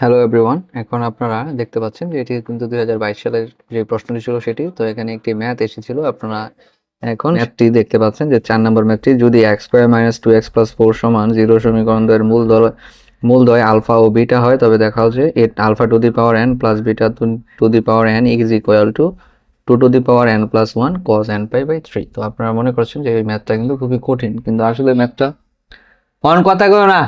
Hello everyone এখন আপনারা দেখতে পাচ্ছেন যে এটি কিন্তু দু হাজার বাইশ সালের যে প্রশ্নটি ছিল সেটি। তো এখানে একটি ম্যাথ এসেছিল। আপনারা এখন ম্যাথটি দেখতে পাচ্ছেন যে চার নম্বর ম্যাথটি যদি x square minus two x plus four সমান জিরো সমীকরণ দ্বয়ের মূল দল মূলদ্বয় আলফা ও বিটা হয়, তবে দেখা হচ্ছে এট alpha to the power n plus beta to the power n is equal to two to the power n plus one cos n pi by three তো আপনারা মনে করছেন যে এই ম্যাথটা কিন্তু খুবই কঠিন, কিন্তু আসলে ম্যাথটা অন কথা কো না।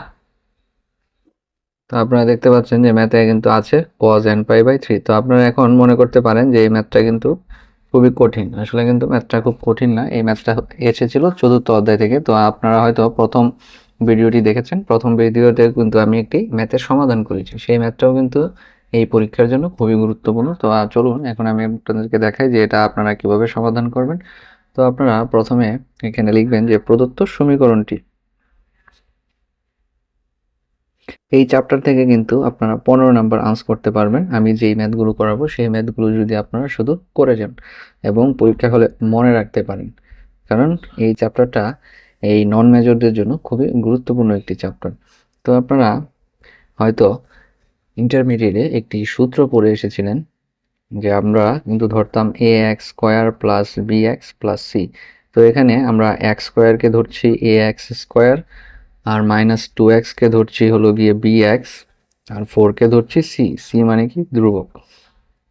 তো আপনারা দেখতে পাচ্ছেন যে ম্যাথে কিন্তু আছে cos n pi by three তো আপনারা এখন মনে করতে পারেন যে এই ম্যাথটা কিন্তু খুবই কঠিন। আসলে কিন্তু ম্যাথটা খুব কঠিন না। এই ম্যাথটা এসেছিল চতুর্থ অধ্যায় থেকে। তো আপনারা হয়তো প্রথম ভিডিওটি দেখেছেন। প্রথম ভিডিওতে কিন্তু আমি একটি ম্যাথের সমাধান করেছি। সেই ম্যাথটাও কিন্তু এই পরীক্ষার জন্য খুবই গুরুত্বপূর্ণ। তো চলুন, এখন আমি আপনাদেরকে দেখাই যে এটা আপনারা কীভাবে সমাধান করবেন। তো আপনারা প্রথমে এখানে লিখবেন যে প্রদত্ত সমীকরণটি এই চ্যাপ্টার থেকে কিন্তু আপনারা পনেরো নাম্বার আনস করতে পারবেন। আমি যেই ম্যাথগুলো করাবো, সেই ম্যাথগুলো যদি আপনারা শুধু করে যান এবং পরীক্ষা হলে মনে রাখতে পারেন। কারণ এই চ্যাপ্টারটা এই নন মেজরদের জন্য খুবই গুরুত্বপূর্ণ একটি চ্যাপ্টার তো আপনারা হয়তো ইন্টারমিডিয়েটে একটি সূত্র পড়ে এসেছিলেন যে আমরা কিন্তু ধরতাম a x square plus b x plus c তো এখানে আমরা এক্স স্কোয়ারকে ধরছি এ এক্স স্কোয়ার আর মাইনাস টু এক্সকে ধরছি হলো গিয়ে বি এক্স আর ফোরকে ধরছি সি সি মানে কি? ধ্রুবক।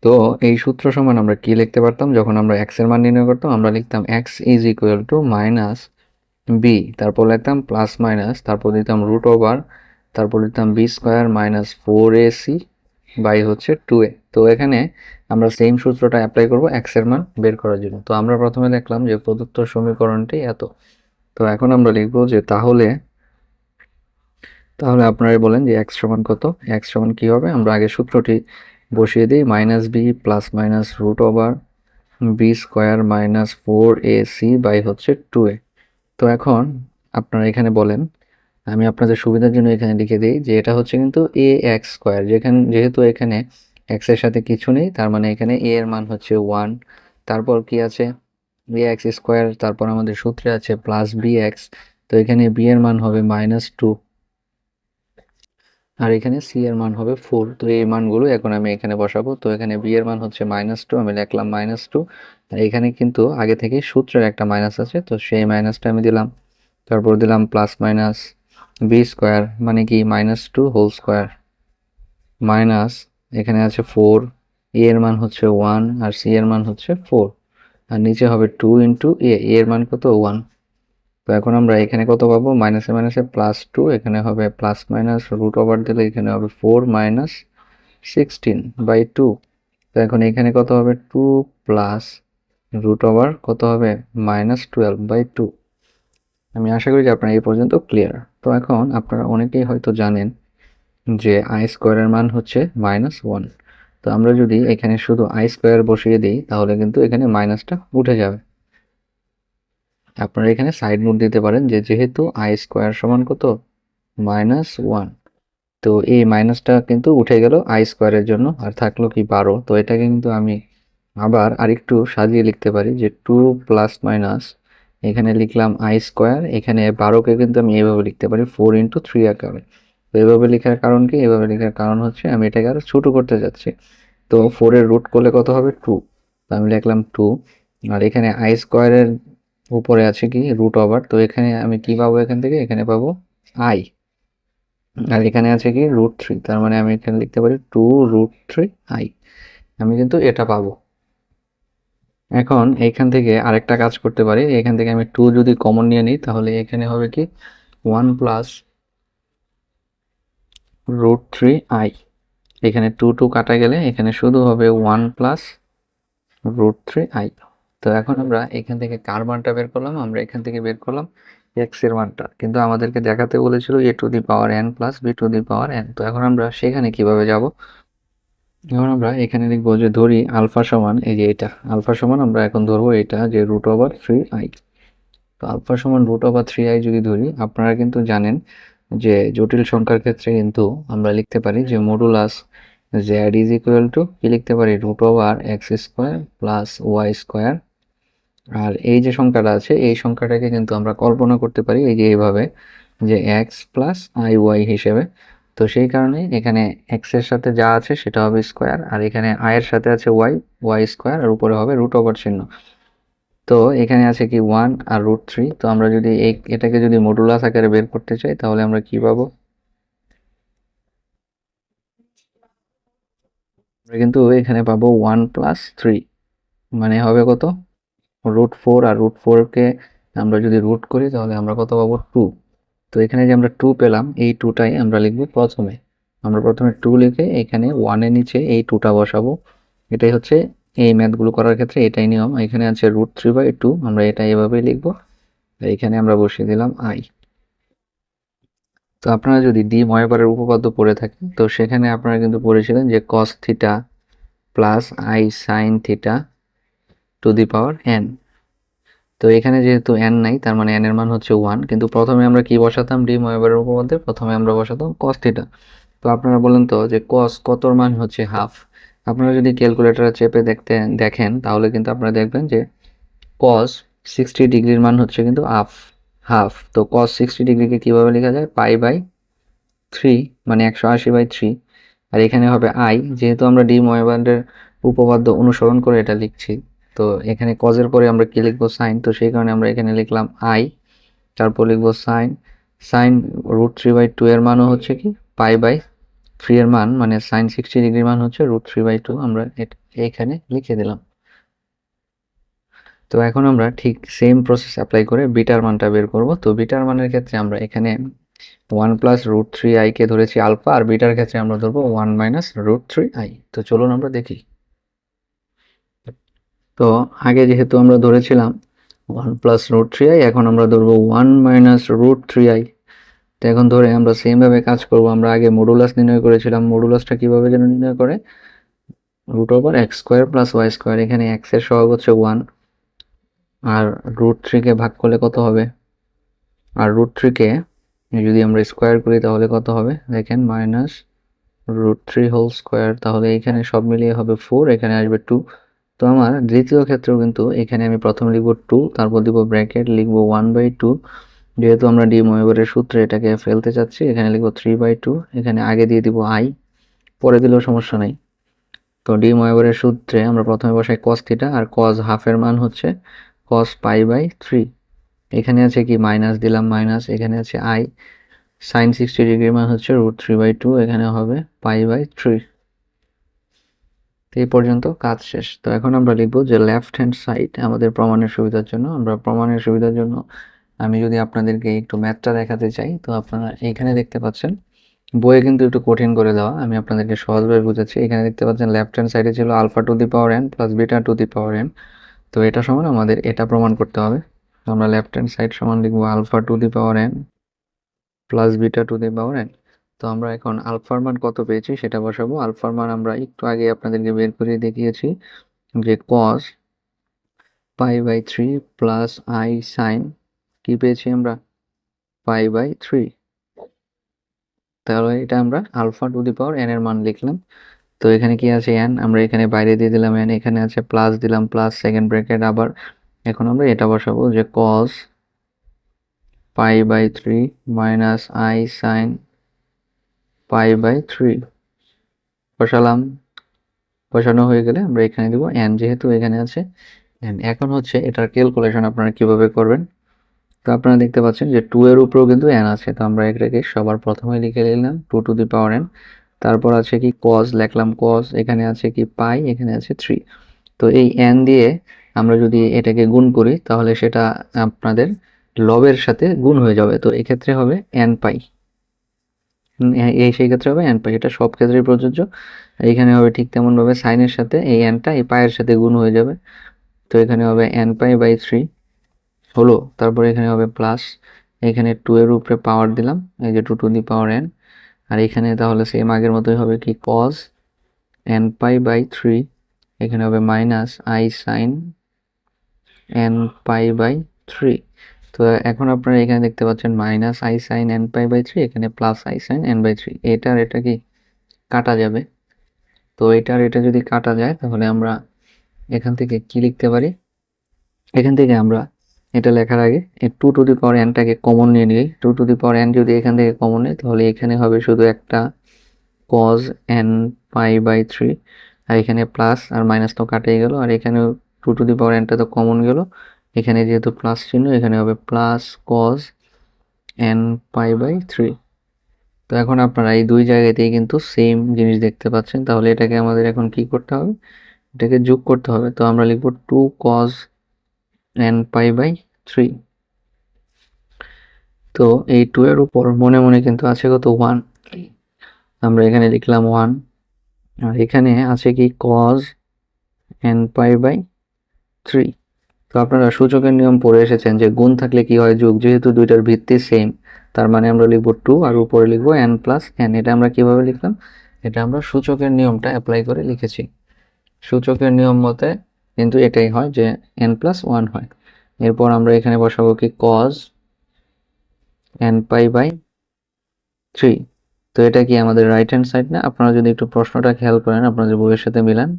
তো এই সূত্র সমান আমরা কি লিখতে পারতাম? যখন আমরা এক্সের মান নির্ণয় করতাম, আমরা লিখতাম x is equal to minus b তারপর লিখতাম প্লাস মাইনাস তারপর দিতাম রুট ওভার তারপর দিতাম b square minus four a c by হচ্ছে টু এ তো এখানে আমরা সেম সূত্রটা অ্যাপ্লাই করব এক্সের মান বের করার জন্য। তো আমরা প্রথমে দেখলাম যে প্রদত্ত সমীকরণটি এত। তো এখন আমরা লিখব যে তাহলে তাহলে আপনারাই বলেন যে এক্স সমান কত? এক্স সমান কী হবে? আমরা আগে সূত্রটি বসিয়ে দিই minus b plus minus root over b square minus four a c by হচ্ছে টু এ তো এখন আপনারা এখানে বলেন, আমি আপনাদের সুবিধার জন্য এখানে লিখে দিই যে এটা হচ্ছে কিন্তু এ এক্স স্কোয়ার যেখানে যেহেতু এখানে এক্সের সাথে কিছু নেই, তার মানে এখানে এ এর মান হচ্ছে ওয়ান তারপর কি আছে? বি এক্স স্কোয়ার তারপর আমাদের সূত্রে আছে প্লাস বি এক্স তো এখানে বি এর মান হবে মাইনাস টু আর এখানে সি এর মান হবে ফোর তো এই মানগুলো এখন আমি এখানে বসাবো। তো এখানে বি এর মান হচ্ছে মাইনাস টু আমি লিখলাম মাইনাস টু এখানে কিন্তু আগে থেকে সূত্রের একটা মাইনাস আছে, তো সেই মাইনাসটা আমি দিলাম। তারপর দিলাম প্লাস মাইনাস বি স্কোয়ার মানে কি minus two whole square minus এখানে আছে ফোর এ এর মান হচ্ছে ওয়ান আর সি এর মান হচ্ছে ফোর আর নিচে হবে টু ইন্টু এ এর মান কত? ওয়ান তো এখন আমরা এখানে কত পাবো? মাইনাসে মাইনাসে প্লাস টু এখানে হবে প্লাস মাইনাস রুট ওভার দিলে এখানে হবে four minus sixteen by two তো এখন এখানে কত হবে? টু প্লাস রুট ওভার কত হবে? মাইনাস টুয়েলভ বাই টু আমি আশা করি যে আপনারা এই পর্যন্ত ক্লিয়ার তো এখন আপনারা অনেকেই হয়তো জানেন যে আই স্কোয়ারের মান হচ্ছে মাইনাস ওয়ান তো আমরা যদি এখানে শুধু আই স্কোয়ার বসিয়ে দিই, তাহলে কিন্তু এখানে মাইনাসটা উঠে যাবে। আপনারা এখানে সাইড নোট দিতে পারেন যে যেহেতু আই স্কোয়ার সমান কত? মাইনাস ওয়ান তো এই মাইনাসটা কিন্তু উঠে গেল আই স্কোয়ারের জন্য আর থাকল কি বারো। তো এটাকে কিন্তু আমি আবার আরেকটু সাজিয়ে লিখতে পারি যে টু প্লাস মাইনাস এখানে লিখলাম আই স্কোয়ার এখানে বারোকে কিন্তু আমি এভাবে লিখতে পারি ফোর ইন্টু থ্রি আকারে। তো এভাবে লেখার কারণ কি? এভাবে লেখার কারণ হচ্ছে আমি এটাকে আরও ছোটো করতে যাচ্ছি। তো ফোরের রুট করলে কত হবে? টু তো আমি লিখলাম টু আর এখানে আই স্কোয়ারের উপরে আছে কি? রুট ওভার তো এখানে আমি কি পাবো এখান থেকে? এখানে পাবো আই আর এখানে আছে কি? রুট থ্রি তার মানে আমি এখানে লিখতে পারি টু রুট থ্রি আই আমি কিন্তু এটা পাবো। এখন এইখান থেকে আরেকটা কাজ করতে পারি। এখান থেকে আমি টু যদি কমন নিয়ে নিই, তাহলে এখানে হবে কি? One plus root three i এখানে টু টু কাটা গেলে এখানে শুধু হবে one plus root three i তো এখন আমরা এখান থেকে কার মানটা বের করলাম? আমরা এখান থেকে বের করলাম এক্সের মানটা। কিন্তু আমাদেরকে দেখাতে বলেছিল a to the power n plus b to the power n তো এখন আমরা সেখানে কীভাবে যাব? এখন আমরা এখানে লিখব যে ধরি আলফা সমান এই যে এটা। আলফা সমান আমরা এখন ধরবো এটা যে রুট ওভার থ্রি আই তো আলফা সমান রুট ওভার থ্রি আই যদি ধরি, আপনারা কিন্তু জানেন যে জটিল সংখ্যার ক্ষেত্রে কিন্তু আমরা লিখতে পারি যে modulus z is equal to কি লিখতে পারি? Root over x square plus y square আর এই যে সংখ্যাটা আছে, এই সংখ্যাটাকে কিন্তু আমরা কল্পনা করতে পারি এই যে এইভাবে যে এক্স প্লাস আই ওয়াই হিসেবে। তো সেই কারণে এখানে এক্সের সাথে যা আছে সেটা হবে স্কোয়ার আর এখানে আই এর সাথে আছে ওয়াই ওয়াই স্কোয়ার আর উপরে হবে রুট ওভার চিহ্ন। তো এখানে আছে কি ওয়ান আর রুট থ্রি তো আমরা যদি এই, এটাকে যদি মডুলাস আকারে বের করতে চাই, তাহলে আমরা কি পাবো? আমরা কিন্তু এখানে পাবো ওয়ান প্লাস থ্রি মানে হবে কত? রুট ফোর আর রুট ফোরকে আমরা যদি রুট করি, তাহলে আমরা কত পাবো? টু তো এখানে যে আমরা টু পেলাম, এই টুটাই আমরা লিখব প্রথমে। আমরা প্রথমে টু লিখে এখানে ওয়ানের নিচে এই টুটা বসাবো। এটাই হচ্ছে এই ম্যাথগুলো করার ক্ষেত্রে এটাই নিয়ম। এখানে আছে রুট থ্রি বাই টু আমরা এটা এভাবেই লিখব। এখানে আমরা বসিয়ে দিলাম আই তো আপনারা যদি ডি ময়বারের উপপাদ্য পড়ে থাকেন, তো সেখানে আপনারা কিন্তু পড়েছিলেন যে cos theta plus i sine theta to the power n তো এখানে যেহেতু এন নাই, তার মানে এন এর মান হচ্ছে ওয়ান কিন্তু প্রথমে আমরা কি বসাতাম? ডি ময়বারের উপপাদ্যে? প্রথমে আমরা বসাতাম কস থিটা তো আপনারা বলেন তো যে কস কতর মান হচ্ছে হাফ আপনারা যদি ক্যালকুলেটরে চেপে দেখতে, দেখেন, তাহলে কিন্তু আপনারা দেখবেন যে কস সিক্সটি ডিগ্রির মান হচ্ছে কিন্তু হাফ হাফ তো কস সিক্সটি ডিগ্রিকে কীভাবে লেখা যায়? পাই বাই থ্রি মানে একশো আশি বাই থ্রি আর এখানে হবে আই যেহেতু আমরা ডি ময়বান্ডের উপপাদ্য অনুসরণ করে এটা লিখছি। তো এখানে কজের পরে আমরা কি লিখব? সাইন তো সেই কারণে আমরা এখানে লিখলাম আই তারপর লিখব sine sine root three by two এর মানও হচ্ছে কি? পাই বাই থ্রি এর মান মানে সাইন সিক্সটি ডিগ্রির মান হচ্ছে রুট থ্রি বাই টু আমরা এখানে লিখে দিলাম। তো এখন আমরা ঠিক সেম প্রসেস অ্যাপ্লাই করে বিটার মানটা বের করব। তো বিটার মানের ক্ষেত্রে আমরা এখানে ওয়ান প্লাস রুট থ্রি আইকে ধরেছি আলফা আর বিটার ক্ষেত্রে আমরা ধরবো one minus root three i তো চলুন আমরা দেখি। তো আগে যেহেতু আমরা ধরেছিলাম one plus root three i এখন আমরা ধরবো one minus root three i তো এখন ধরে আমরা সেমভাবে কাজ করব। আমরা আগে মডুলাস নির্ণয় করেছিলাম। মডুলাসটা কীভাবে যেন নির্ণয় করে? Root over x square plus y square এখানে এক্সের সহগ হচ্ছে ওয়ান আর রুট থ্রিকে ভাগ করলে কত হবে? আর রুট থ্রিকে যদি আমরা স্কোয়ার করি তাহলে কত হবে? দেখেন minus root three whole square তাহলে এখানে সব মিলিয়ে হবে ফোর এখানে আসবে টু তো আমার দ্বিতীয় ক্ষেত্রেও কিন্তু এখানে আমি প্রথমে লিখব টু তারপর দিব ব্র্যাকেট লিখব ওয়ান বাই টু যেহেতু আমরা ডি সূত্রে এটাকে ফেলতে চাচ্ছি, এখানে লিখব থ্রি বাই টু এখানে আগে দিয়ে দিব আই পরে দিলেও সমস্যা নাই। তো ডি সূত্রে আমরা প্রথমে বসাই কস থিটা আর কস হাফের মান হচ্ছে কস পাই বাই থ্রি এখানে আছে কি মাইনাস দিলাম মাইনাস এখানে আছে আই সাইন সিক্সটি ডিগ্রির মান হচ্ছে রুট থ্রি বাই টু এখানে হবে পাই বাই থ্রি এই পর্যন্ত কাজ শেষ। তো এখন আমরা লিখব যে লেফট হ্যান্ড সাইড আমাদের প্রমাণের সুবিধার জন্য। আমরা প্রমাণের সুবিধার জন্য আমি যদি আপনাদেরকে একটু ম্যাথটা দেখাতে চাই, তো আপনারা এইখানে দেখতে পাচ্ছেন, বইয়ে কিন্তু একটু কঠিন করে দেওয়া। আমি আপনাদেরকে সহজভাবে বুঝাচ্ছি। এখানে দেখতে পাচ্ছেন লেফট হ্যান্ড সাইডে ছিল alpha to the power n plus beta to the power n তো এটা সমান আমাদের এটা প্রমাণ করতে হবে। আমরা লেফট হ্যান্ড সাইড সমান লিখব alpha to the power n plus beta to the power n তো আমরা এখন আলফার মান কত পেয়েছি সেটা বসাবো। আলফার মান আমরা একটু আগে আপনাদেরকে বের করে দেখিয়েছি যে cos pi by three plus i sine কি পেয়েছি আমরা? পাই বাই থ্রি তাহলে এটা আমরা alpha to the power n এর মান লিখলাম। তো এখানে কি আছে এন আমরা এখানে বাইরে দিয়ে দিলাম এন এখানে আছে প্লাস দিলাম প্লাস সেকেন্ড ব্র্যাকেট আবার। এখন আমরা এটা বসাবো যে cos pi by three minus i sine pi by three. বসালাম। বসানো হয়ে গেলে আমরা এখানে দিব এন যেহেতু এখানে আছে। এখন হচ্ছে এটার ক্যালকুলেশন আপনারা কীভাবে করবেন? তো আপনারা দেখতে পাচ্ছেন যে টু এর উপরেও কিন্তু এন আছে। তো আমরা এটাকে সবার প্রথমে লিখে নিলাম two to the power n তারপর আছে কি কজ লিখলাম কজ এখানে আছে কি পাই এখানে আছে থ্রি তো এই এন দিয়ে আমরা যদি এটাকে গুণ করি, তাহলে সেটা আপনাদের লবের সাথে গুণ হয়ে যাবে। তো এক্ষেত্রে হবে এন পাই এই সেই ক্ষেত্রে হবে এন পাই এটা সব ক্ষেত্রেই প্রযোজ্য। এখানে হবে ঠিক তেমনভাবে সাইনের সাথে এই এনটা এই পায়ের সাথে গুণ হয়ে যাবে। তো এখানে হবে এন পাই বাই থ্রি হলো। তারপরে এখানে হবে প্লাস এখানে টু এর উপরে পাওয়ার দিলাম, এই যে two to the power n আর এখানে তাহলে সেম আগের মতোই হবে কি? Cos n pi by three এখানে হবে minus i sine n pi by three তো এখন আপনারা এখানে দেখতে পাচ্ছেন minus i sine n pi by three এখানে plus i sine n by three এটার এটা কি কাটা যাবে? তো এটার এটা যদি কাটা যায়, তাহলে আমরা এখান থেকে কি লিখতে পারি? এখান থেকে আমরা এটা লেখার আগে টু টু দি পাওয়ার এনটাকে কমন নিয়ে নিই। Two to the power n যদি এখান থেকে কমন নেই তাহলে এখানে হবে শুধু একটা cos n pi by three আর এখানে প্লাস আর মাইনাস তো কাটেই গেল। আর এখানে টু টু দি পাওয়ার এনটা তো কমন গেল। এখানে যেহেতু প্লাস চিহ্ন, এখানে হবে plus cos n pi by three তো এখন আপনারা এই দুই জায়গাতেই কিন্তু সেম জিনিস দেখতে পাচ্ছেন। তাহলে এটাকে আমাদের এখন কি করতে হবে? এটাকে যোগ করতে হবে। তো আমরা লিখব two cos n pi by three তো এই টু এর উপর মনে মনে কিন্তু আছে কত? ওয়ান আমরা এখানে লিখলাম ওয়ান আর এখানে আছে কি? Cos n pi by three তো আপনারা সূচকের নিয়ম পড়ে এসেছেন যে গুণ থাকলে কি হয় যোগ? যেহেতু দুইটার ভিত্তি সেম তার মানে আমরা লিখব টু আর উপরে লিখব এন প্লাস এন এটা আমরা কীভাবে লিখলাম? এটা আমরা সূচকের নিয়মটা অ্যাপ্লাই করে লিখেছি। সূচকের নিয়ম মতে কিন্তু এটাই হয় যে এন প্লাস ওয়ান হয়। এরপর আমরা এখানে বসাবো কি cos n pi by three তো এটা কি আমাদের রাইট হ্যান্ড সাইড না? আপনারা যদি একটু প্রশ্নটা খেয়াল করেন, আপনাদের বইয়ের সাথে মিলান,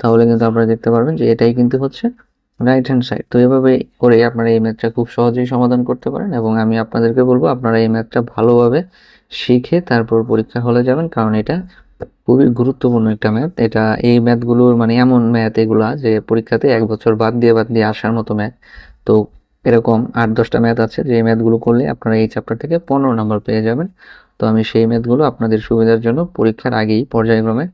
তাহলে কিন্তু আপনারা দেখতে পারবেন যে এটাই কিন্তু হচ্ছে রাইট হ্যান্ড সাইড তো এভাবে করে আপনারা এই ম্যাথটা খুব সহজেই সমাধান করতে পারেন এবং আমি আপনাদেরকে বলব, আপনারা এই ম্যাথটা ভালোভাবে শিখে তারপর পরীক্ষা হলে যাবেন, কারণ এটা খুবই গুরুত্বপূর্ণ একটা ম্যাথ এটা এই ম্যাথগুলোর মানে এমন ম্যাথ এগুলা যে পরীক্ষাতে এক বছর বাদ দিয়ে বাদ দিয়ে আসার মতো ম্যাথ তো এরকম আট দশটা ম্যাথ আছে, যে ম্যাথগুলো করলে আপনারা এই চ্যাপ্টার থেকে পনেরো নম্বর পেয়ে যাবেন। তো আমি সেই ম্যাথগুলো আপনাদের সুবিধার জন্য পরীক্ষার আগেই পর্যায়ক্রমে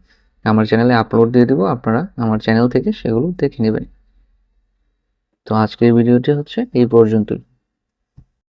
আমার চ্যানেলে আপলোড দিয়ে দেবো। আপনারা আমার চ্যানেল থেকে সেগুলো দেখে নেবেন। তো আজকের ভিডিওটি হচ্ছে এই পর্যন্তই।